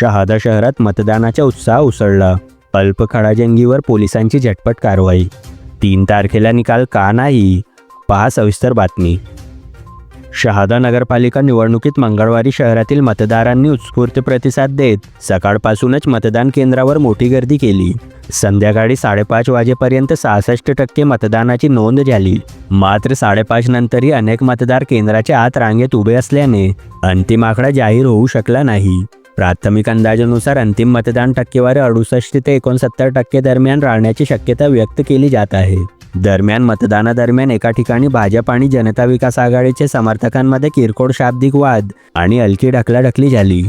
शहादा शहरात मतदानाचा उत्साह उसळला. अल्प खडाजंगीवर पोलिसांची झटपट कारवाई. तीन तारखेला निकाल का नाही? पहा सविस्तर बातमी. शहादा नगरपालिका निवडणुकीत मंगळवारी शहरातील मतदारांनी उत्स्फूर्त प्रतिसाद देत सकाळपासूनच मतदान केंद्रावर मोठी गर्दी केली. संध्याकाळी साडेपाच वाजेपर्यंत सहासष्ट टक्के मतदानाची नोंद झाली. मात्र साडेपाच नंतरही अनेक मतदार केंद्राच्या आत रांगेत उभे असल्याने अंतिम आकडा जाहीर होऊ शकला नाही. प्राथमिक अंदाजानुसार अंतिम मतदान टक्केवारी अडुसष्ट ते एकोणसत्तर टक्के दरम्यान राहण्याची शक्यता व्यक्त केली जात आहे. दरम्यान मतदानादरम्यान एका ठिकाणी भाजप आणि जनता विकास आघाडीचे समर्थकांमध्ये किरकोळ शाब्दिक वाद आणि हलकी ढकलाढकली झाली.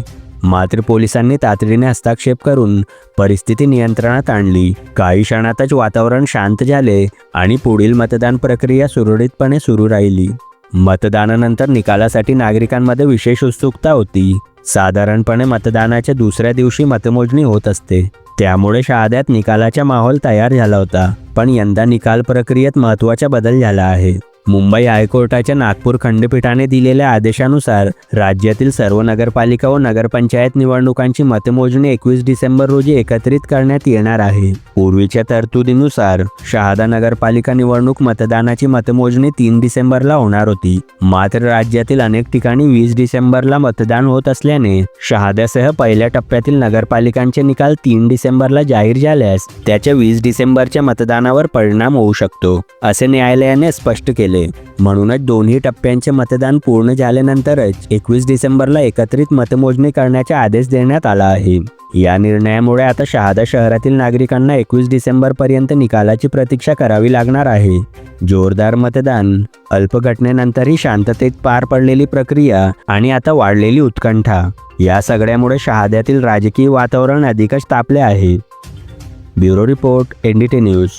मात्र पोलिसांनी तातडीने हस्तक्षेप करून परिस्थिती नियंत्रणात आणली. काही क्षणातच वातावरण शांत झाले आणि पुढील मतदान प्रक्रिया सुरळीतपणे सुरू राहिली. मतदानानंतर निकालासाठी नागरिकांमध्ये विशेष उत्सुकता होती. साधारणपणे मतदानाच्या दुसऱ्या दिवशी मतमोजणी होत असते. त्यामुळे शहाद्यात निकालाचा माहोल तयार झाला होता. पण यंदा निकाल प्रक्रियेत महत्त्वाचा बदल झाला आहे. मुंबई हायकोर्टाच्या नागपूर खंडपीठाने दिलेल्या आदेशानुसार राज्यातील सर्व नगरपालिका व नगरपंचायत निवडणुकांची मतमोजणी एकवीस डिसेंबर रोजी एकत्रित करण्यात येणार आहे. पूर्वीच्या तरतुदीनुसार शहादा नगरपालिका निवडणूक मतदानाची मतमोजणी तीन डिसेंबरला होणार होती. मात्र राज्यातील अनेक ठिकाणी वीस डिसेंबरला मतदान होत असल्याने शहाद्यासह पहिल्या टप्प्यातील नगरपालिकांचे निकाल तीन डिसेंबरला जाहीर झाल्यास त्याच्या वीस डिसेंबरच्या मतदानावर परिणाम होऊ शकतो असे न्यायालयाने स्पष्ट केले. म्हणूनच दोन्ही टप्प्यांचे मतदान पूर्ण झाल्यानंतरच एकवीस डिसेंबरला एकत्रित मतमोजणी करण्याचा आदेश देण्यात आला आहे. या निर्णयामुळे आता शहादा शहरातील नागरिकांना एकवीस डिसेंबर पर्यंत निकालाची प्रतीक्षा करावी लागणार आहे. जोरदार मतदान अल्प घटनेनंतरही शांततेत पार पडलेली प्रक्रिया आणि आता वाढलेली उत्कंठा या सगळ्यामुळे शहाद्यातील राजकीय वातावरण अधिकच तापले आहे. Bureau report NDT news.